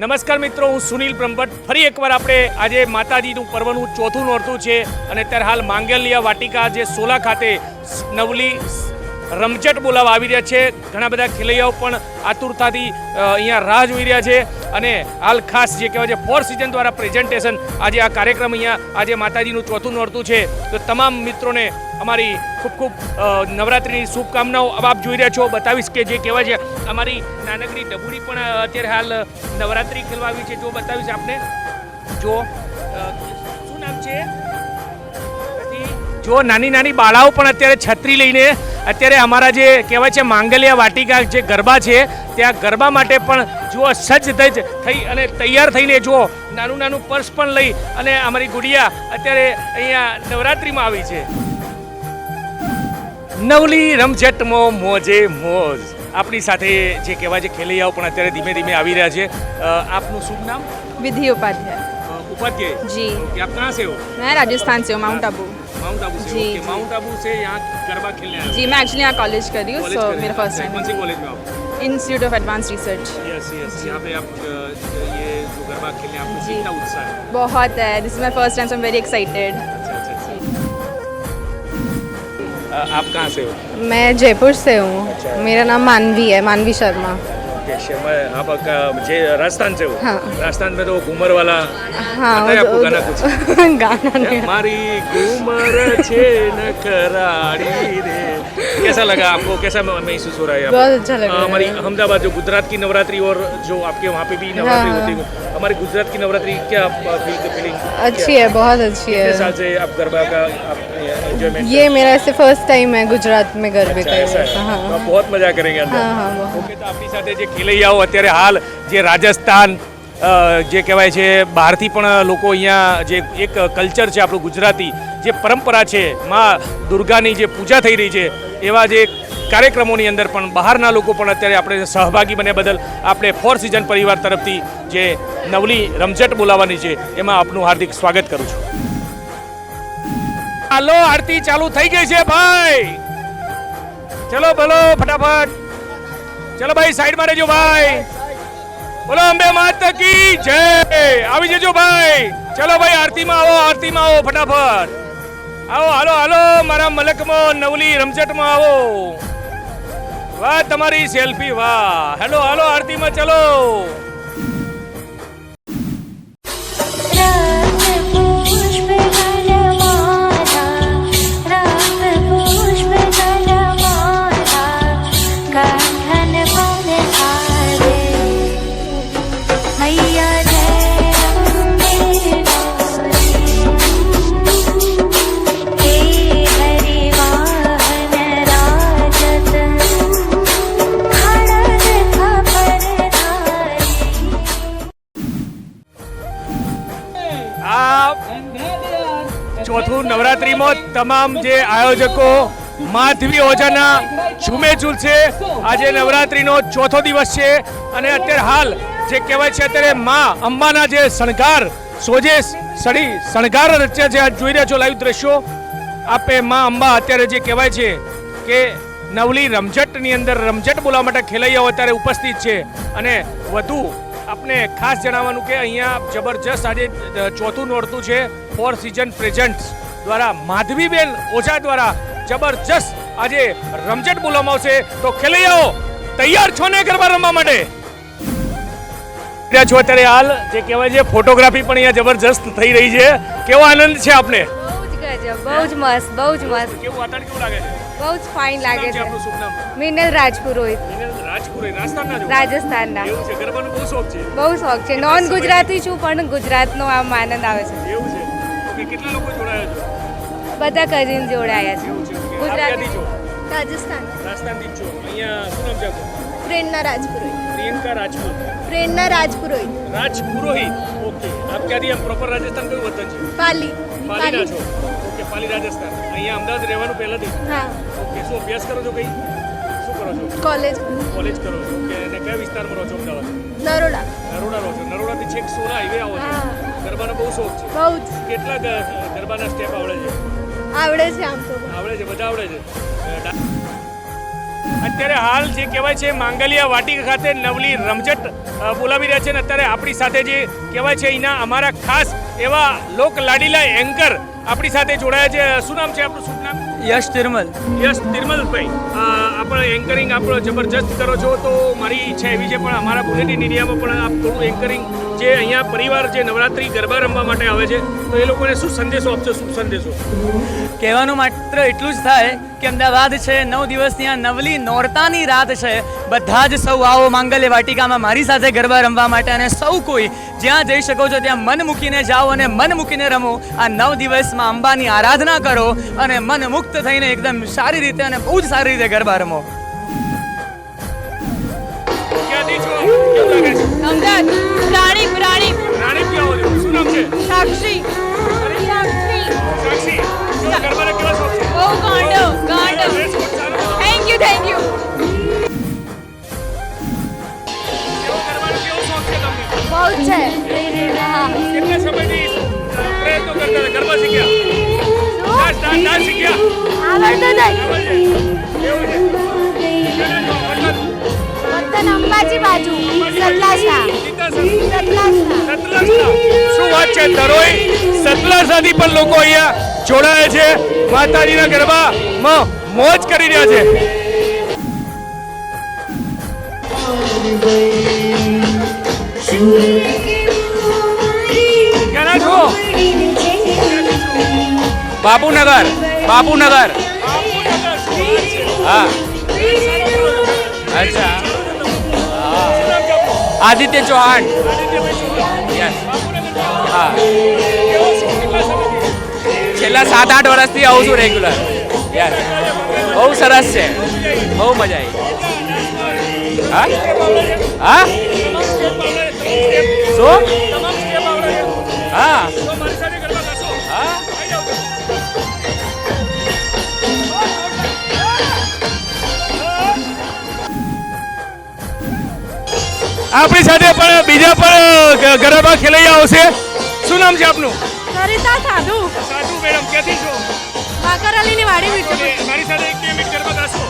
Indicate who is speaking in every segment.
Speaker 1: નમસ્કાર મિત્રો, હું સુનિલ બ્રહ્મભટ્ટ. ફરી એકવાર આપણે આજે માતાજીનું પર્વનું ચોથું નોરતું છે અને અત્યારે હાલ માંગલ્યા વાટિકા જે સોલા ખાતે નવલી રમઝટ બોલાવવા આવી રહ્યા છે. ઘણા બધા ખેલૈયાઓ પણ આતુરતાથી અહીંયા રાહ જોઈ રહ્યા છે. અને હાલ ખાસ જે કહેવાય છે ફોર સિઝન દ્વારા પ્રેઝન્ટેશન આજે આ કાર્યક્રમ અહીંયા, આજે માતાજીનું ચોથું નોરતું છે. તો તમામ મિત્રોને અમારી ખૂબ ખૂબ નવરાત્રિની શુભકામનાઓ આપ જોઈ રહ્યા છો. બતાવીશ કે જે કહેવાય છે, અમારી નાનકડી ડબુડી પણ અત્યારે હાલ નવરાત્રિ ખેલવા આવી છે. જો બતાવીશ આપને. જો શું નામ છે? જુઓ નાની નાની બાળાઓ પણ અત્યારે છત્રી લઈને અત્યારે અમારા જે કહેવાય છે માંગલિયા વાટિકા જે ગરબા છે ત્યાં ગરબા માટે પણ જુઓ સજ્જ ધજ થઈ અને તૈયાર થઈને જુઓ નાનું નાનું પર્સ પણ લઈ અને અમારી ગુડિયા અત્યારે અહીંયા નવરાત્રિમાં આવી છે. નવલી રમઝટમો મોજે મોજ. આપણી સાથે જે કહેવાય છે ખેલૈયાઓ પણ અત્યારે ધીમે ધીમે આવી રહ્યા છે. આપનું શુભ નામ?
Speaker 2: વિધિ
Speaker 1: ઉપાધ્યાય. ઉપાધ્યાય?
Speaker 2: જી.
Speaker 1: આપ ક્યાં સે મેં રાજસ્થાન
Speaker 2: સે હું માઉન્ટ આબુ. माउंट आबू
Speaker 1: से
Speaker 2: जी,
Speaker 1: ओके माउंट आबू से यहाँ गरबा खेलने आए
Speaker 2: जी मैं एक्चुअली यहाँ कॉलेज कर रही हूँ सो मेरा फ़र्स्ट
Speaker 1: अच्छा, कौन सी कॉलेज में आप?
Speaker 2: Institute of advance research
Speaker 1: yes yes यहाँ पे आप ये जो गरबा खेलने आपको कितना उत्साह है।
Speaker 2: बहुत है this is my first time
Speaker 1: so am very excited आप कहाँ से हो?
Speaker 3: मैं जयपुर से हूँ।
Speaker 1: अच्छा।
Speaker 3: मेरा नाम मानवी है मानवी शर्मा।
Speaker 1: ओके शर्मा आप अ, जे राजस्थान से हो
Speaker 3: हाँ।
Speaker 1: राजस्थान में तो घूमर वाला
Speaker 3: हाँ
Speaker 1: आता है आपको
Speaker 3: वो-
Speaker 1: गाना कुछ
Speaker 3: गाना नहीं
Speaker 1: हमारी घूमर छे न कराड़ी रे कैसा लगा आपको कैसा महसूस हो रहा है आपको?
Speaker 3: बहुत अच्छा लग रहा
Speaker 1: अ,
Speaker 3: है।
Speaker 1: हमारी अहमदाबाद जो गुजरात की नवरात्रि और जो आपके वहाँ पे भी नवरात्रि
Speaker 3: हाँ।
Speaker 1: होती है हमारी गुजरात की नवरात्रि क्या फील फीलिंग
Speaker 3: अच्छी है बहुत अच्छी
Speaker 1: कितने साल
Speaker 3: है
Speaker 1: से आप गरबा का आप एंजॉयमेंट
Speaker 3: ये मेरा ऐसे फर्स्ट टाइम है गुजरात में गरबे का
Speaker 1: ऐसा है
Speaker 3: हाँ
Speaker 1: तो आप बहुत मजा करेंगे अंदर
Speaker 3: हाँ हाँ बहुत
Speaker 1: ઓકે તો આપણી સાથે જે ખેલૈયાઓ અત્યારે હાલ જે રાજસ્થાન અ, જે કહેવાય છે બહારથી પણ લોકો અહીંયા જે એક કલ્ચર છે આપણું ગુજરાતી જે પરંપરા છે માં દુર્ગાની જે પૂજા થઈ રહી છે એવા જે કાર્યક્રમોની અંદર પણ બહારના લોકો પણ અત્યારે આપણે સહભાગી બને બદલ આપણે ફોર સિઝન પરિવાર તરફથી જે નવલી રમઝટ બોલાવવાની છે એમાં આપનું હાર્દિક સ્વાગત કરું છું હાલો આરતી ચાલુ થઈ ગઈ છે, ભાઈ. ચલો, બોલો, ફટાફટ. ચલો, ભાઈ, સાઈડમાં રહેજો, ભાઈ. બોલો, અંબે માતા કી જય. આવી જજો, ભાઈ. ચલો, ભાઈ, આરતીમાં આવો આરતીમાં આવો, ફટાફટ. આવો, હાલો હાલો, મારા મલકમાં નવલી રમઝટમાં આવો. વાહ, તમારી સેલ્ફી, વાહ. હેલો, હાલો, આરતીમાં ચલો. નવરાત્રીમાં તમામ જે આયોજકો, માધવી ઓજાના ઝૂમે ઝૂલશે આજે નવરાત્રીનો ચોથો દિવસ છે અને અત્યારે હાલ જે કહેવાય છે અત્યારે માં અંબાના જે શણગાર, સોજે સડી શણગાર રચ્યા છે આ જોઈ રહ્યા છો લાઈવ દ્રશ્યો. આપે માં અંબા અત્યારે જે કહેવાય છે કે નવલી રમઝટની અંદર રમઝટ બોલાવવા માટે ખેલૈયાઓ અત્યારે ઉપસ્થિત છે. અને વધુ આપને ખાસ જણાવવાનું કે અહીંયા જબરજસ્ત આજે ચોથું નોરતું છે ફોર સિઝન પ્રેઝન્ટ દ્વારા માધવીબેન ઓઝા દ્વારા જબરજસ્ત આજે રમઝટ બોલવામાં આવશે. તો ખેલૈયાઓ તૈયાર છો ને ગરબા રમવા માટે? છો અત્યારે હાલ. જે કહેવાય છે ફોટોગ્રાફી પણ અહીંયા જબરજસ્ત થઈ રહી છે. કેવો આનંદ છે આપને?
Speaker 4: બહુ જ મસ્ત બહુ જ મસ્ત.
Speaker 1: કેવું વાતાવરણ કેવું લાગે છે?
Speaker 4: બહુ જ ફાઇન લાગે
Speaker 1: છે આપનું શુભ નામ?
Speaker 4: મિનલ રાજપુરોહિત.
Speaker 1: મિનલ રાજપુરે રાજસ્થાનના
Speaker 4: રાજસ્થાનના.
Speaker 1: એવું છે ગરબાનો બહુ શોખ છે.
Speaker 4: બહુ શોખ છે. નોન ગુજરાતી છું પણ ગુજરાતનો આમ આનંદ આવે છે.
Speaker 1: એવું છે. ઓકે કેટલા લોકો જોડાયા છો?
Speaker 4: બધા કઝિન જોડાયા છે. ગુજરાતી
Speaker 3: રાજસ્થાન.
Speaker 1: રાજસ્થાનથી છો. અહીંયા શું નામ છે
Speaker 3: પ્રેરણા
Speaker 1: રાજપુરોહિત. પ્રિયંકા
Speaker 3: રાજપુત પ્રેરણા
Speaker 1: રાજપુરોહિત. રાજપુરોહિત? ઓકે. આપ ક્યાંથી? આમ પ્રોપર રાજસ્થાન કયું વતન છે?
Speaker 3: પાલી.
Speaker 1: પાલીના છો. ઓકે પાલી રાજસ્થાન. અહીંયા અમદાવાદ રહેવાનું પહેલાથી?
Speaker 3: હા.
Speaker 1: ઓકે શું અભ્યાસ કરો છો કઈ? શું કરો છો?
Speaker 3: કોલેજ.
Speaker 1: કોલેજ કરો. છો ઓકે અને કયા વિસ્તારમાં રહો છો અમદાવાદ?
Speaker 3: નરોડા.
Speaker 1: નરોડા રહો છો. નરોડાથી છેક સોના હાઈવે આવો છો. ગરબાનો બહુ શોખ છે.
Speaker 3: બહુ જ.
Speaker 1: કેટલા ગરબાના સ્ટેપ આવડે છે?
Speaker 3: આવડે છે આમ તો.
Speaker 1: આવડે છે બધા આવડે છે. અત્યારે હાલ જે કહેવાય છે માંગલિયા વાટિકા ખાતે નવલી રમઝટ બોલાવી રહ્યા છે ને અત્યારે આપણી સાથે જે કહેવાય છે અહીંના અમારા ખાસ એવા લોક લાડીલા એન્કર આપણી સાથે જોડાયા છે. શું નામ છે આપણું? શું નામ?
Speaker 5: યશ તિરમલ.
Speaker 1: યશ તિરમલભાઈ. આપણે એન્કરિંગ આપણો જબરજસ્ત કરો છો તો મારી ઈચ્છા એવી છે પણ અમારા બુલેટિન એરિયામાં પણ આપ થોડું એન્કરિંગ જે અહીંયા પરિવાર જે નવરાત્રી ગરબા રમવા માટે આવે છે તો એ લોકોને શું સંદેશો આપશો શું સંદેશો?
Speaker 5: કહેવાનું માત્ર એટલું જ થાય કે અમદાવાદ છે નવ દિવસની આ નવલી નોરતાની રાત છે. બધા જ સૌ આવો માંગલ્ય વાટિકામાં મારી સાથે ગરબા રમવા માટે અને સૌ કોઈ જ્યાં જઈ શકો છો ત્યાં મન મૂકીને જાઓ અને મન મૂકીને રમો. આ નવ દિવસમાં અંબાની આરાધના કરો અને મન મુક્ત થઈને એકદમ સારી રીતે અને બહુ જ સારી રીતે ગરબા રમો.
Speaker 2: અમદાવાદ
Speaker 1: છે તરોઈ સતલાસાથી પણ લોકો અહીંયા જોડાયા છે. માતાજીના ગરબામાં મોજ કરી રહ્યા છે.
Speaker 5: બાપુનગર બાપુનગર. હા. અચ્છા. આદિત્ય ચૌહાણ. હા. છેલ્લા સાત આઠ વર્ષથી આવું છું રેગ્યુલર યસ બહુ સરસ છે. બહુ મજા આવી. હા? હા? શું? હા.
Speaker 1: આપણી સાથે પણ બીજા પણ ગરબા ખેલૈયા આવશે શું નામ છે આપનું
Speaker 2: સરિતા સાધુ
Speaker 1: સાધુ મેડમ ક્યાંથી છો
Speaker 2: બાકરાલીની વાડી મીઠું
Speaker 1: મારી સાથે એક બે મિનિટ ગરબા ગાશો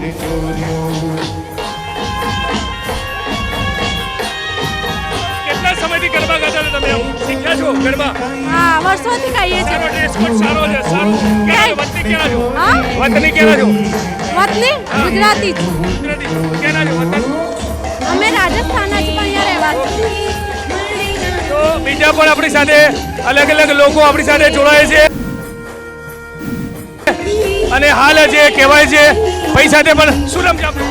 Speaker 1: કેટલા તમે છો ગરબા
Speaker 2: હા વર્ષોથી કહીએ
Speaker 1: સારો ડ્રેસ કોડ સારો છે સારું. ક્યાં વતની ક્યાં છો
Speaker 2: હા?
Speaker 1: વતની ક્યાં છો
Speaker 2: વતની ગુજરાતી.
Speaker 1: ગુજરાતી. ક્યાં છો વતન.
Speaker 2: અમે રાજસ્થાનના જ પણ અહીંયા રહેવા
Speaker 1: તો બીજા પણ આપણી સાથે અલગ અલગ લોકો આપણી સાથે જોડાય છે. અને હાલ જે કહેવાય છે ભાઈ સાથે પણ શું છે આપણું.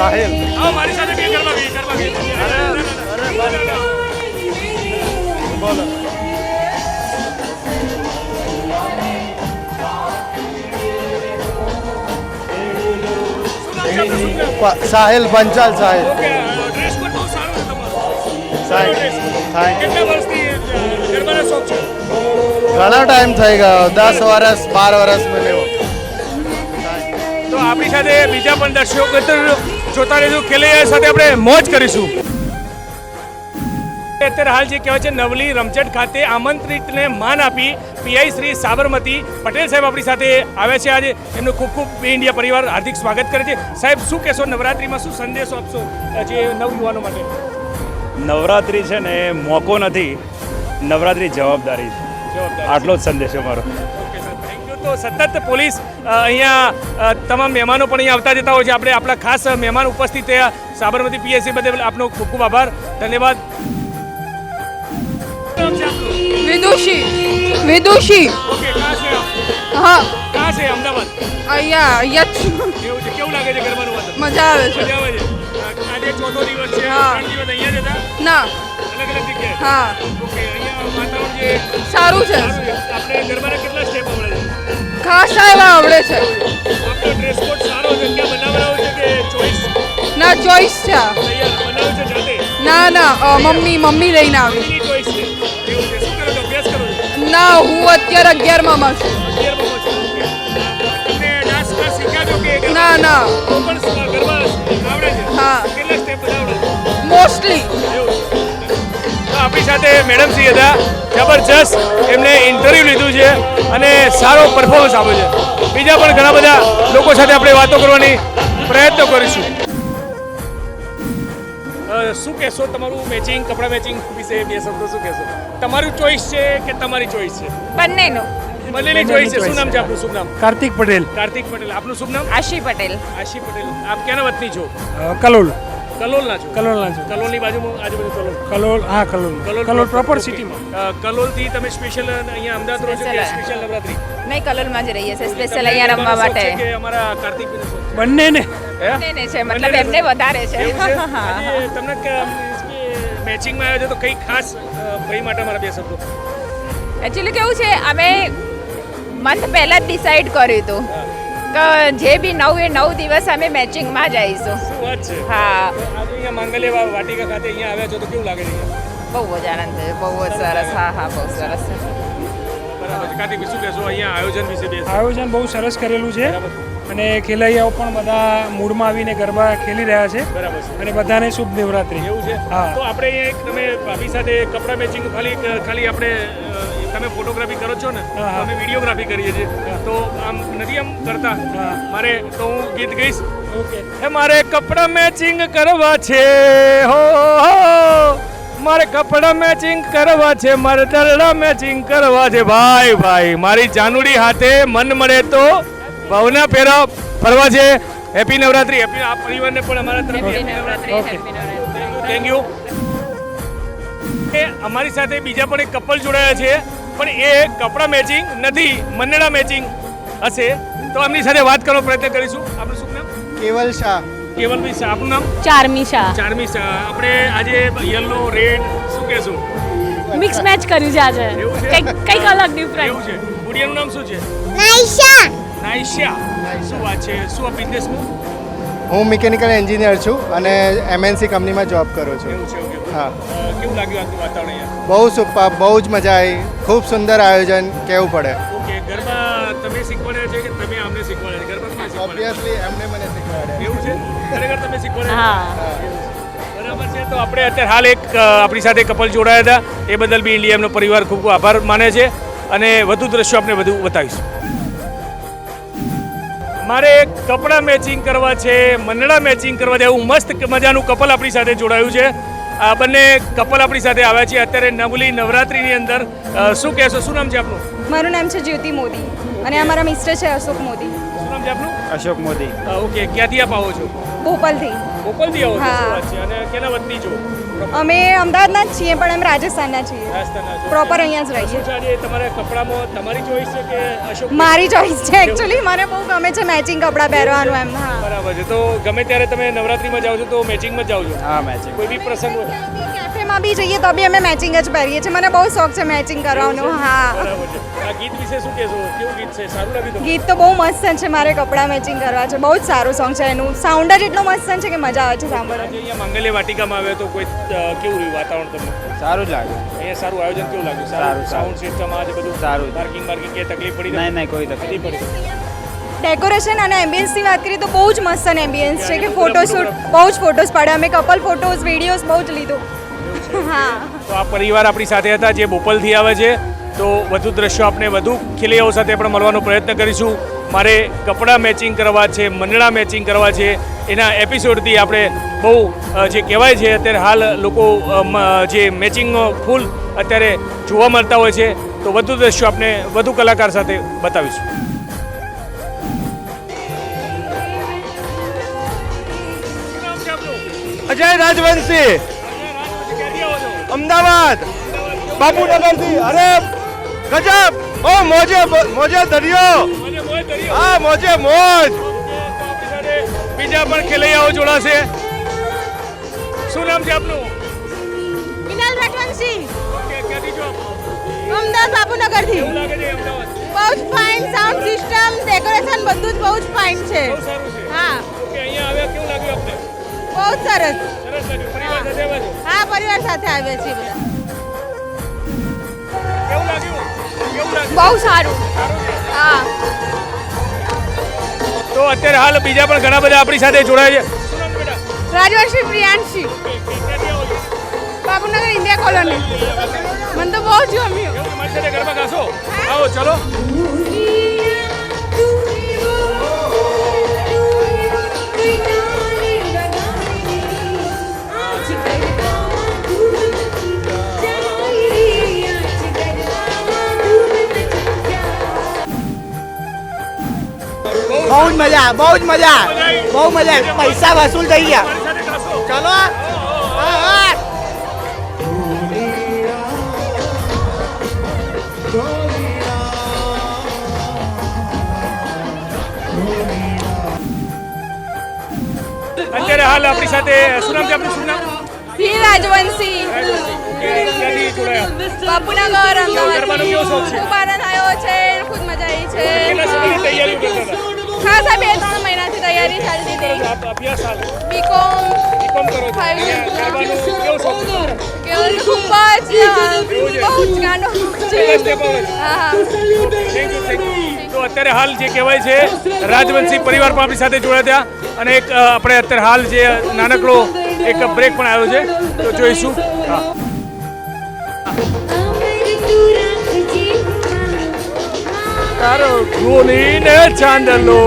Speaker 1: આવો મારી સાથે બે ગરબા ગઈ ગરબા ગરબાનો પંચાલ સાહેબ
Speaker 6: ઘણા ટાઈમ થઈ ગયો દસ વર્ષ બાર વર્ષ મળ્યો
Speaker 1: તો આપણી સાથે બીજા પણ દર્શકો જોતા રહેજો ખેલૈયા સાથે આપણે મોજ કરીશું. અત્યારે હાલ જે કહેવાય છે નવલી રમઝટ ખાતે આમંત્રિતને માન આપી પીઆઈ શ્રી સાબરમતી પટેલ સાહેબ આપણી સાથે આવ્યા છે આજે. એમનું ખૂબ ખૂબ ઇન્ડિયા પરિવાર હાર્દિક સ્વાગત કરે છે. સાહેબ શું કહેશો? નવરાત્રીમાં શું સંદેશો આપશો જે નવયુવાનો માટે?
Speaker 7: નવરાત્રિ છે ને મોકો નથી. નવરાત્રિ જવાબદારી છે. આટલો જ સંદેશો મારો.
Speaker 1: થેન્ક યુ તો સતત પોલીસ અહીંયા તમામ મહેમાનો પણ અહીંયા આવતા જતા હોય છે. આપણે આપણા ખાસ મહેમાન ઉપસ્થિત થયા. સાબરમતી પીએસસી બદલ આપનો ખૂબ ખૂબ આભાર. ધન્યવાદ.
Speaker 2: વિદુષી. વિદુષી.
Speaker 1: ઓકે કા છે
Speaker 2: હા.
Speaker 1: કા છે અમદાવાદ?
Speaker 2: અહીંયા અહીંયા જ. છું
Speaker 1: છે. કેવું લાગે છે ગરબાનું વાતાવરણ
Speaker 2: મજા આવે છે.
Speaker 1: મજા આવે છે. આજે ચોથો દિવસ છે.
Speaker 2: હા.
Speaker 1: ત્રણ દિવસ અહીંયા જ હતા?
Speaker 2: ના.
Speaker 1: અલગ અલગ જગ્યાએ?
Speaker 2: હા.
Speaker 1: ઓકે અહીંયા વાતાવરણ જે
Speaker 2: સારું છે.
Speaker 1: આપણે ગરબાના કેટલા સ્ટેપ આવડે છે?
Speaker 2: ખાસા એવા આવડે છે.
Speaker 1: આપણો ડ્રેસ કોડ સારો છે. કે બનાવડાવો છે કે ચોઈસ
Speaker 2: ના ચોઈસ છે
Speaker 1: તૈયાર? બનાવ છે જાતે?
Speaker 2: ના ના. મમ્મી મમ્મી લઈને આવી.
Speaker 1: ચોઈસ છે.
Speaker 2: ના હું અત્યારે અગિયારમાં
Speaker 1: અગિયારમાં છો.
Speaker 2: ના ના હા.
Speaker 1: કેટલા સ્ટેપ આવડે
Speaker 2: મોસ્ટલી
Speaker 1: આપણી સાથે મેડમ શ્રી હતા. જબરજસ્ત એમને ઇન્ટરવ્યુ લીધું છે અને સારો પરફોર્મન્સ આપ્યો છે. બીજા પણ ઘણા બધા લોકો સાથે આપણે વાતો કરવાની પ્રયત્ન કરીશું. શું કહેશો? તમારું મેચિંગ કપડાં મેચિંગ વિશે બે શબ્દો શું કહેશો? તમારું ચોઈસ છે કે તમારી ચોઈસ છે?
Speaker 4: બંનેનો.
Speaker 1: બંનેની ચોઈસ છે. શું નામ છે આપનું? શુભ નામ?
Speaker 8: કાર્તિક પટેલ.
Speaker 1: કાર્તિક પટેલ. આપનું શુભ નામ?
Speaker 4: આશી પટેલ.
Speaker 1: આશી પટેલ. આપ ક્યાંના વતની છો?
Speaker 8: કલોલ.
Speaker 1: કલોલના છો?
Speaker 8: કલોલના છું.
Speaker 1: કલોલની બાજુમાં આજુબાજુ કલોલ?
Speaker 8: કલોલ હા કલોલ. કલોલ પ્રોપર સિટીમાં
Speaker 1: કલોલથી તમે સ્પેશિયલ અહીંયા અમદાવાદ રહો છો કે. સ્પેશિયલ નવરાત્રી?
Speaker 4: નહીં કલોલમાં જ રહીએ છીએ. સ્પેશિયલ અહીંયા રમવા માટે.
Speaker 1: કે અમારા કાર્તિક
Speaker 8: બંનેને?
Speaker 4: બંનેને છે મતલબ એમને વધારે છે.
Speaker 1: તમને મેચિંગમાં આવ્યો છે તો કઈ ખાસ ભાઈ માટે મારા બે શબ્દો.
Speaker 4: એકચ્યુઅલી કેવું છે અમે મંથ પહેલા જ ડિસાઈડ કર્યું હતું કે જે બી નવ એ નવ દિવસ અમે મેચિંગમાં
Speaker 1: જ આવીશું.
Speaker 4: હા.
Speaker 1: તો અહીંયા માંગલ્ય વાટિકા ખાતે અહીંયા આવ્યા છો તો કેવું લાગે છે
Speaker 4: બહુ જ આનંદ થયો બહુ જ સરસ. હા હા બહુ સરસ.
Speaker 1: આયોજન વિશે
Speaker 8: આયોજન બહુ સરસ કરેલું છે. અને ખેલૈયાઓ પણ બધા મૂડમાં આવીને ગરબા ખેલી રહ્યા છે.
Speaker 1: બરાબર
Speaker 8: અને બધાને શુભ નવરાત્રી.
Speaker 1: એવું છે?
Speaker 8: હા.
Speaker 1: તો આપણે એક તમે ભાભી સાથે કપડા મેચિંગ ખાલી ખાલી આપણે તમે ફોટોગ્રાફી કરો છો ને. અમે વિડીયોગ્રાફી કરીએ છીએ. તો આમ નથી આમ કરતા. મારે તો હું ગીત ગઈશ.
Speaker 8: ઓકે.
Speaker 1: મારે કપડા મેચિંગ કરવા છે. હો હો. મારે કપડા મેચિંગ કરવા છે મારે દરડા મેચિંગ કરવા છે. ભાઈ ભાઈ મારી જાનુડી હાથે મન મળે તો ભાવના પહેરા ફરવા છે. હેપી નવરાત્રી. હેપી આ પરિવારને પણ અમારા તરફથી. Happy
Speaker 4: Navratri.
Speaker 8: Okay.
Speaker 4: Happy Navratri
Speaker 1: thank you એ અમારી સાથે બીજા પણ એક કપલ જોડાયા છે. પણ એ કપડાં મેચિંગ નથી મંડળા મેચિંગ હશે. તો એમની સાથે વાત કરવાનો પ્રયત્ન કરીશું. આપણું શું નામ?
Speaker 6: કેવલ શાહ.
Speaker 1: કેવલભાઈ શાહ. આપનું નામ?
Speaker 9: ચારમી શાહ.
Speaker 1: ચારમી શાહ. આપણે આજે યલો રેડ શું કહેશું?
Speaker 9: મિક્સ મેચ કર્યું છે આજે.
Speaker 1: એવું છે?
Speaker 9: કંઈક કંઈક અલગ
Speaker 1: એવું છે. ગુડિયાનું નામ શું છે?
Speaker 3: નાઈશા
Speaker 1: નાઈશા શું વાત છે? શું બિઝનેસમાં
Speaker 6: હું મિકેનિકલ એન્જિનિયર છું અને એમએનસી કંપનીમાં જોબ કરું છું.
Speaker 1: એવું છે
Speaker 6: હા.
Speaker 1: કેવું લાગ્યું આજનું વાતાવરણ
Speaker 6: બહુ સુપર બહુ જ મજા આવી. ખૂબ સુંદર આયોજન કહેવું પડે?
Speaker 1: ઓકે ગરબા તમે શીખવાડ્યા છે કે તમે અમને શીખવાડ્યા છે? ગરબા
Speaker 6: ઓબ્વિયસલી એમને મને શીખવાડ્યા
Speaker 1: એવું છે? ખરેખર તમે શીખવાડ્યા
Speaker 9: હા.
Speaker 1: બરાબર છે તો આપણે અત્યારે હાલ એક આપણી સાથે કપલ જોડાયા હતા. એ બદલ બી ઇન્ડિયા એમનો પરિવાર ખૂબ ખૂબ આભાર માને છે. અને વધુ દ્રશ્યો આપણે બધું બતાવીશું. મારે કપડાં મેચિંગ કરવા છે મંડળા મેચિંગ કરવા છે એવું મસ્ત મજાનું કપલ આપણી સાથે જોડાયું છે. આ બંને કપલ આપણી સાથે આવ્યા છે અત્યારે નવલી નવરાત્રિની અંદર. શું કહેશો? શું નામ છે આપનું?
Speaker 2: મારું નામ છે જ્યોતિ મોદી અને અમારા મિસ્ટર છે અશોક મોદી.
Speaker 1: શું નામ છે આપનું?
Speaker 6: અશોક મોદી.
Speaker 1: ઓકે. ક્યાંથી આપ આવો છો?
Speaker 2: ભોપાલથી.
Speaker 1: ભોપાલથી આવો છો? અને કેના વતની છો?
Speaker 2: અમે અમદાવાદના જ છીએ પણ અમે રાજસ્થાનના છીએ. પ્રોપર અહીંયા જ રહીએ.
Speaker 1: છીએ તમારા કપડામાં તમારી ચોઈસ છે કે અશોક
Speaker 2: મારી ચોઈસ છે એકચ્યુઅલી મને બહુ ગમે છે મેચિંગ કપડાં પહેરવાનું એમ હા.
Speaker 1: બરાબર છે. તો ગમે ત્યારે તમે નવરાત્રીમાં જાઓ છો તો મેચિંગમાં જાઓ છો?
Speaker 6: હા મેચિંગ
Speaker 1: કોઈ બી પ્રસંગ હોય?
Speaker 2: કેફેમાં બી જઈએ તો બી અમે મેચિંગ જ પહેરીએ છીએ. મને બહુ શોખ છે મેચિંગ કરવાનો. હા.
Speaker 1: ગીત વિશે શું કહેશો? કેવું ગીત છે? સારું લાગ્યું
Speaker 2: ગીત તો બહુ મસ્ત છે. મારે કપડાં મેચિંગ કરવા છે. બહુ જ સારું સોંગ છે. એનું સાઉન્ડ જ એટલું મસ્ત છે કે મજા આવે છે સાંભળવાની.
Speaker 1: આજે અહીંયા માંગલ્ય વાટિકામાં આવ્યો તો કોઈ કેવું રહ્યું વાતાવરણ તમને?
Speaker 6: સારું જ લાગ્યું.
Speaker 1: અહીંયા સારું આયોજન કેવું લાગ્યું?
Speaker 6: સારું.
Speaker 1: સાઉન્ડ સિસ્ટમ આ જે બધું
Speaker 6: સારું.
Speaker 1: પાર્કિંગ માર્કિંગ કે તકલીફ પડી
Speaker 6: નહીં નહીં કોઈ તકલીફ
Speaker 1: પડી
Speaker 2: ડેકોરેશન અને એમ્બિયન્સની વાત કરીએ તો બહુ જ મસ્ત એમ્બિયન્સ છે કે ફોટોશૂટ બહુ જ ફોટોસ પાડ્યા. અમે કપલ ફોટોઝ વિડીયોઝ બહુ જ લીધું.
Speaker 1: તો આ પરિવાર આપણી સાથે હતા જે બોપલથી આવે છે. તો વધુ દ્રશ્યો આપણે વધુ ખેલૈયાઓ સાથે પણ મળવાનો પ્રયત્ન કરીશું. મારે કપડાં મેચિંગ કરવા છે મંડળા મેચિંગ કરવા છે. એના એપિસોડથી આપણે બહુ જે કહેવાય છે અત્યારે હાલ લોકો જે મેચિંગનો ફૂલ અત્યારે જોવા મળતા હોય છે. તો વધુ દ્રશ્યો આપણે વધુ કલાકાર સાથે બતાવીશું.
Speaker 6: અજય રાજવંશી! અમદાવાદ બાપુનગરથી અરે ગજબ. ઓ મોજે મોજે દરિયો. હા મોજે મોજ.
Speaker 1: બીજા પણ ખેલૈયાઓ જોડાશે. શું નામ છે આપનું?
Speaker 2: મિનલ
Speaker 1: આપ?
Speaker 2: અમદાવાદ
Speaker 1: છે અમદાવાદ?
Speaker 2: બહુ જ ફાઇન સાઉન્ડ સિસ્ટમ ડેકોરેશન બધું જ બહુ જ ફાઇન છે. હા.
Speaker 1: ઓકે અહીંયા આવ્યા કેવું લાગ્યું આપને?
Speaker 2: બહુ સરસ.
Speaker 1: છો?
Speaker 2: હા પરિવાર સાથે આવ્યા છીએ બધા.
Speaker 1: કેવું લાગ્યું? કેવું લાગ્યું?
Speaker 2: બહુ સારું. હા.
Speaker 1: તો અત્યારે હાલ બીજા પણ ઘણા બધા આપણી સાથે જોડાય છે.
Speaker 2: રાજવંશી પ્રિયાંશી.
Speaker 1: આવો છો?
Speaker 9: Babunagar India colony. મને તો બહુ જ
Speaker 1: એવું સાથે ગરબા ગાશો આવો ચલો.
Speaker 10: બહુ જ મજા બહુ જ મજા બહુ મજા પૈસા વસૂલ થઈ ગયા. ચલો
Speaker 1: અત્યારે હાલ આપણી સાથે શું નામ છે આપણું શું નામ?
Speaker 11: વી રાજવંશી.
Speaker 1: બાપુના?
Speaker 11: ખૂબ આનંદ આવ્યો છે ખૂબ મજા આવી છે.
Speaker 1: હતા
Speaker 11: ખાસા બે ત્રણ મહિનાથી તૈયારી ચાલતી હતી બીકોમ
Speaker 1: કરો કેવો
Speaker 11: ખૂબ જ બહુ જ? હા હા.
Speaker 1: તો અત્યારે હાલ જે કહેવાય છે રાજવંશી પરિવાર પણ આપણી સાથે જોડાયા ત્યાં અને એક આપણે અત્યારે હાલ જે નાનકડો એક બ્રેક પણ આવ્યો છે. તો જોઈશું. હા. તારો ખોલીને ચાંદલો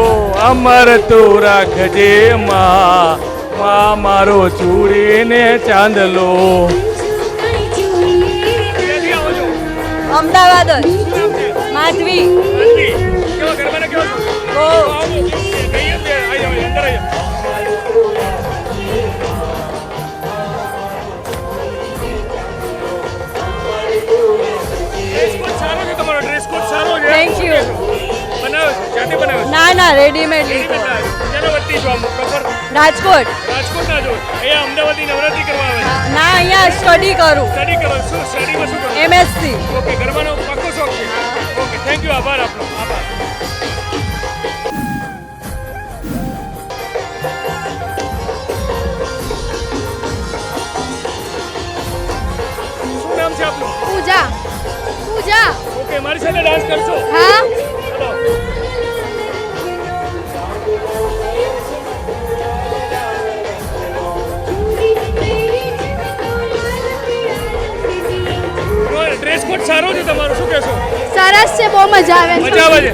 Speaker 1: અમર તો રાખજે માં. માં મારો ચૂડીને ચાંદલો. ક્યાંથી આવો છો?
Speaker 11: અમદાવાદ? માધવી
Speaker 1: કેવા ગરબાના કેવા અંદર સારો છે
Speaker 11: Thank you.
Speaker 1: બનાવ્યો છે? જાતે બનાવ્યો છે?
Speaker 11: ના ના રેડીમેડ
Speaker 1: રેડીમેડ
Speaker 11: લીધો.
Speaker 1: લાવ્યો છે. ક્યાંના વતની છો આમ proper?
Speaker 11: રાજકોટ.
Speaker 1: રાજકોટ ના છો અહીંયા અમદાવાદની નવરાત્રી કરવા આવે છે.
Speaker 11: ના અહીંયા સ્ટડી કરું.
Speaker 1: સ્ટડી કરો શું સ્ટડીમાં શું કરો?
Speaker 11: એમએસસી
Speaker 1: ઓકે ગરબાનો પાક્કો શોખ છે. ઓકે થેન્ક યુ આભાર આપનો. આભાર. શું નામ છે આપનું?
Speaker 9: પૂજા. પૂજા.
Speaker 1: ઓકે મારી સાથે ડાન્સ કરશો?
Speaker 9: હા.
Speaker 1: ડ્રેસ કોડ સારો છે તમારો શું કહેશો?
Speaker 9: સરસ છે બહુ મજા આવે
Speaker 1: મજા આવે છે?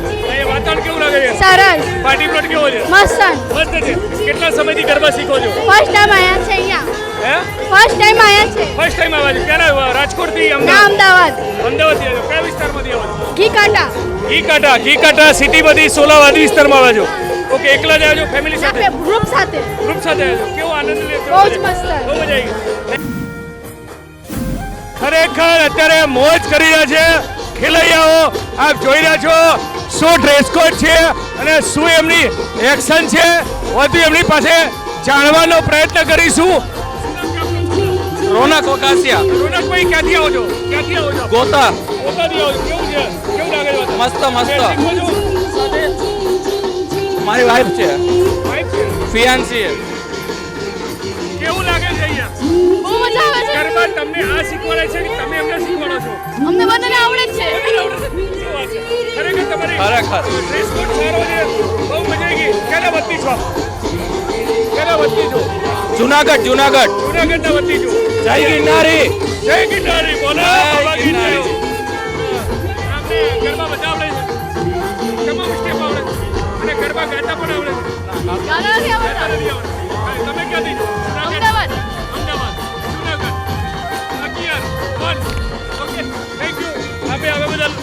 Speaker 1: વાતાવરણ કેવું લાગે છે?
Speaker 9: સરસ.
Speaker 1: પાર્ટી પ્લોટ કેવો છે?
Speaker 9: મસ્ત
Speaker 1: મસ્ત છે. કેટલા સમયથી ગરબા શીખો છો?
Speaker 9: ફર્સ્ટ ટાઈમ આયા છે અહીંયા.
Speaker 1: હે?
Speaker 9: ફર્સ્ટ ટાઈમ આયા છે.
Speaker 1: ફર્સ્ટ ટાઈમ આવ્યા છે. ક્યાંના રાજકોટથી અમદાવાદ.
Speaker 9: અમદાવાદ.
Speaker 1: અમદાવાદથી આવ્યો. કયા વિસ્તારમાંથી આવો છો?
Speaker 9: ઘી કાંટા
Speaker 1: ઘી કાંટા ઘી કાંટા સિટીમાંથી સોલાવાદ વિસ્તારમાં આવ્યા છો. ઓકે એકલા જ આવ્યા ફેમિલી સાથે?
Speaker 9: ગ્રુપ સાથે.
Speaker 1: ગ્રુપ સાથે આવ્યા કેવો આનંદ લે
Speaker 9: બહુ જ મસ્ત.
Speaker 1: બહુ મજા આવી ખરેખર અત્યારે મોજ કરી રહ્યા છે ખેલૈયાઓ. આપ જોઈ રહ્યા છો શું ડ્રેસ કોડ છે અને શું એમની એક્શન છે? વધુ એમની પાસે જાણવાનો પ્રયત્ન કરીશું.
Speaker 10: રોનક ઓકાસિયા.
Speaker 1: રોનકભાઈ ક્યાંથી આવો છો? ક્યાંથી આવો છો?
Speaker 10: ગોતા.
Speaker 1: ગોતાથી આવો કેવું છે? કેવું લાગે છે
Speaker 10: મસ્ત, મસ્ત. મારી વાઈફ છે.
Speaker 1: વાઈફ છે?
Speaker 10: ફિયાન્સી
Speaker 1: કેવું લાગે છે અહીંયા?
Speaker 9: બહુ મજા આવે છે.
Speaker 1: ગરબા તમને આ શીખવાડે છે કે તમે એમને શીખવાડો છો?
Speaker 9: અમને બધાને આવડે જ છે?
Speaker 1: ખરેખર તમારી
Speaker 10: ખરેખર.
Speaker 1: ડ્રેસ કોડ સારો છે. બહુ મજા આવી ગઈ. કેટલા વતની છો કેટલા ક્યાંના છો?
Speaker 10: જુનાગઢ જુનાગઢ.
Speaker 1: જુનાગઢના વતની છો.
Speaker 10: જય ગિરનારી.
Speaker 1: જય ગિરનારી. બોલો બાબા
Speaker 10: ગિરનારી.
Speaker 1: આપણે ગરબા બધા આવડે છે. તમામ સ્ટેપ આવડે અને ગરબા ગાતા પણ આવડે છે. ગાતા નથી તમે ક્યાંથી છો?
Speaker 9: અમદાવાદ.
Speaker 1: અમદાવાદ. જુનાગઢ. અગિયાર. વન. ઓકે થેન્ક યુ આપે હવે બદલ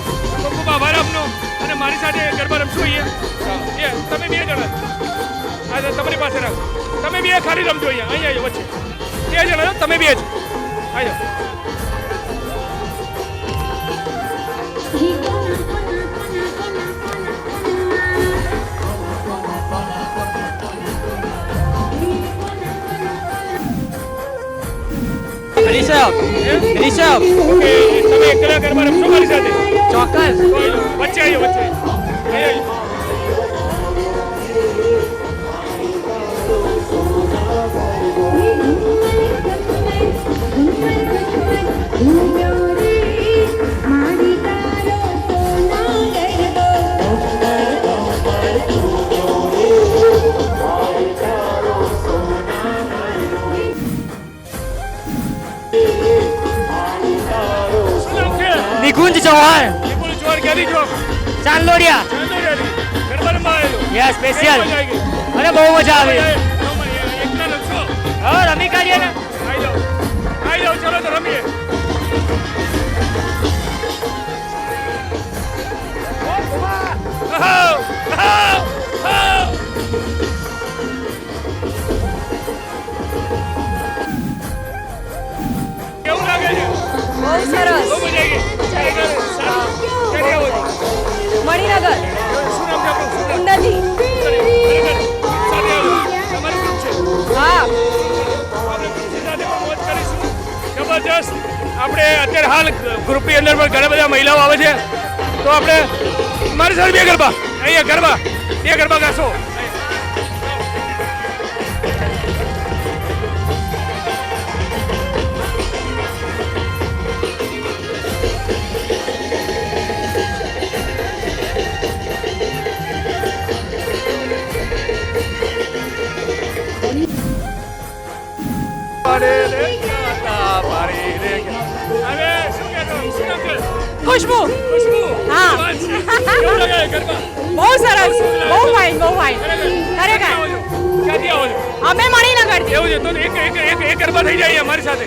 Speaker 1: ખૂબ ખૂબ આભાર આપનો. મારી સાથે ગરબા રમશો અહીંયા. એ તમે બે જણા. હા તો તમારી પાસે રાખો. તમે બે ખાલી રમજો અહીંયા. અહીંયા આવ્યો વચ્ચે. બે જણા છો, તમે બે જ. આવ્યો
Speaker 10: રિષભ રિષભ
Speaker 1: ઓકે. તમે એકલા ગરબા રમશો મારી સાથે
Speaker 10: ચોક્કસ.
Speaker 1: વચ્ચે આવ્યો વચ્ચે
Speaker 5: ચૌહાણ
Speaker 1: વિપુલ ચૌહાણ ક્યાંથી છો
Speaker 5: ચાંદલોડિયા. Yes special? અરે બહુ મજા આવે. હા રમી કાઢીએ ને.
Speaker 1: આવી જાઓ. ચલો તો રમીએ. કેવું લાગે છે?
Speaker 2: બહુ સરસ.
Speaker 1: બહુ મજા આવી
Speaker 2: મણિનગર.
Speaker 1: છે
Speaker 2: હા.
Speaker 1: જબરજસ્ત. આપણે અત્યારે હાલ ગ્રુપની અંદર પણ ઘણા બધા મહિલાઓ આવે છે. તો આપણે મારી સાથે બે ગરબા. અહીંયા ગરબા. બે ગરબા ગાશો.
Speaker 9: ખુશ્બુ? હા. બહુ સરસ. બહુ ફાઇન બહુ ફાઇન
Speaker 1: ખરેખર.
Speaker 9: અમે મણિનગરથી.
Speaker 1: એવું છે તો એક એક એક એક ગરબા થઈ જાય અમારી સાથે.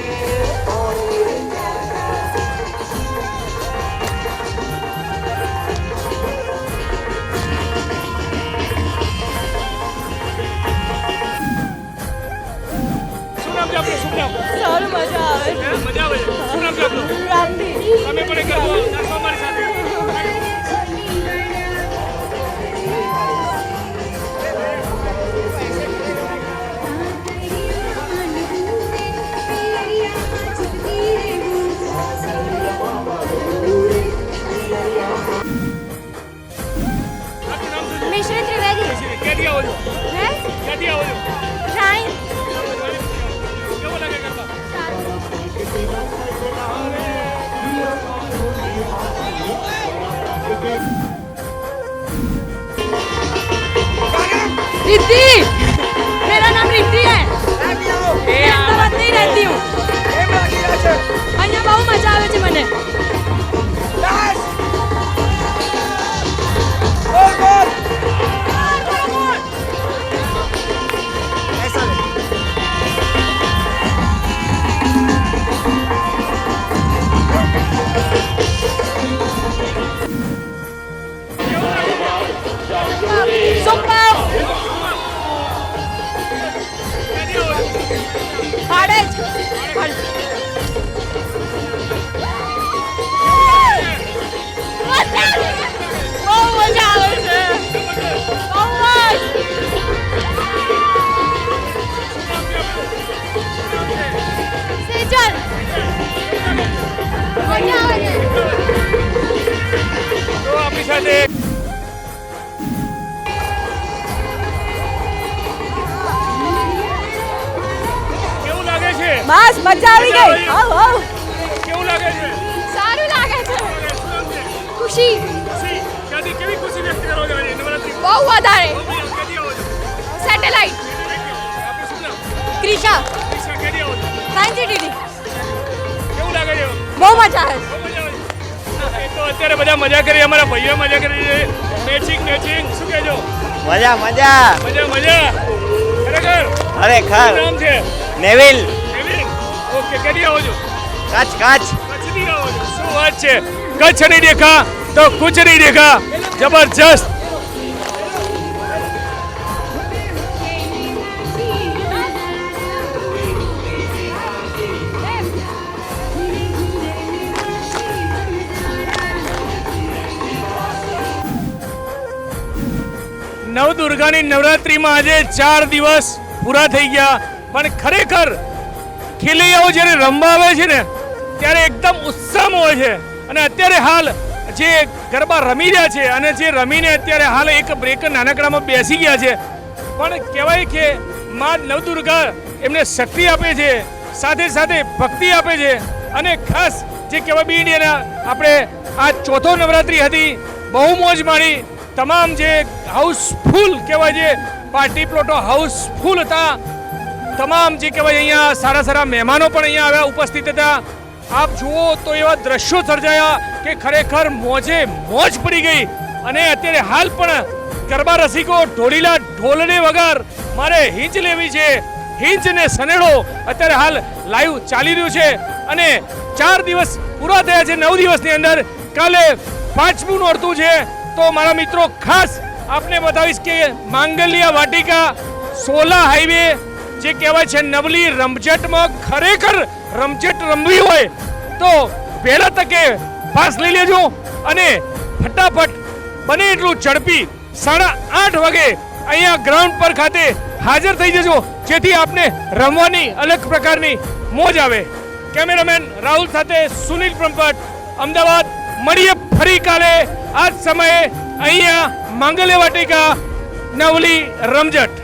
Speaker 1: શું નામ છે આપણું શું નામ?
Speaker 9: સારું મજા આવે.
Speaker 1: મજા આવે છે શું નામ છે આપણું
Speaker 9: ક્રાંતિ બસ મજા આવી ગઈ. આવ. આવ
Speaker 1: કેવું લાગે છે?
Speaker 9: સારું લાગે છે? ખુશી.
Speaker 1: ખુશી? કેવી ખુશી વ્યક્ત કરો છો આજે? નવરાત્રી
Speaker 9: બહુ વધારે.
Speaker 1: ક્યાંથી આવો છો?
Speaker 9: સેટેલાઇટ. ક્રિશા. સાયન્સ ટીડી
Speaker 1: કેવું લાગે છે?
Speaker 9: બહુ મજા આવે.
Speaker 1: તો અત્યારે બધા મજા કરી અમારા ભાઈઓ મજા કરી છે. Matching matching. શું કહેજો?
Speaker 5: મજા મજા.
Speaker 1: મજા મજા. ખરેખર.
Speaker 5: ખરેખર.
Speaker 1: નામ છે?
Speaker 5: નેવિલ.
Speaker 1: એવી ઓકે ક્યાંથી આવો છો?
Speaker 5: કાચ કાચ.
Speaker 1: કચ્છથી આવો છો? શું વાત છે? કચ્છ નહીં દેખા તો કુછ નહીં દેખા. જબરજસ્ત. નવદુર્ગાની નવરાત્રિમાં આજે ચાર દિવસ પૂરા થઈ ગયા. પણ ખરેખર ખેલૈયાઓ જ્યારે રમવા આવે છે ને, ત્યારે એકદમ ઉત્સાહમાં હોય છે. અને અત્યારે હાલ જે ગરબા રમી રહ્યા છે અને જે રમીને અત્યારે હાલ એક બ્રેક નાનકડામાં બેસી ગયા છે. પણ કહેવાય કે મા નવદુર્ગા એમને શક્તિ આપે છે, સાથે સાથે ભક્તિ આપે છે. અને ખાસ જે કહેવાય બી ઇન્ડિયાના આપણે આ ચોથો નવરાત્રિ હતી, બહુ મોજ માણી. તમામ જે હાઉસફુલ કહેવાય છે પાર્ટી પ્લોટો હાઉસફુલ હતા તમામ જે કહેવાય અહીંયા સારા સારા મહેમાનો પણ અહીંયા આવ્યા, ઉપસ્થિત હતા. આપ જુઓ તો એવા દ્રશ્યો સર્જાયા કે ખરેખર મોજે મોજ પડી ગઈ. અને અત્યારે હાલ પણ ગરબા રસિકો ઢોળીલા ઢોલને વગર મારે હિંચ લેવી છે. હિંચ ને સનેડો અત્યારે હાલ લાઈવ ચાલી રહ્યું છે. અને ચાર દિવસ પૂરા થયા છે, નવ દિવસની અંદર. કાલે પાંચમું નોરતું છે. તો મારા મિત્રો, ખાસ આપને બતાવીશ કે માંગલિયા વાટિકા, સોલા હાઈવે જે કહેવાય છે નવલી રમઝટમાં ખરેખર રમઝટ રમવી હોય, તો પહેલા તકે પાસ લઈ લેજો અને ફટાફટ બને એટલું ઝડપી સાડા આઠ વાગે અહીંયા ગ્રાઉન્ડ પર ખાતે હાજર થઈ જજો, જેથી આપને રમવાની અલગ પ્રકારની મોજ આવે. કેમેરામેન રાહુલ સાથે સુનિલ બ્રહ્મભટ્ટ અમદાવાદ. મળીએ ફરી કાલે. આ સમયે અહીંયા માંગલ્ય વાટિકા નવલી રમઝટ.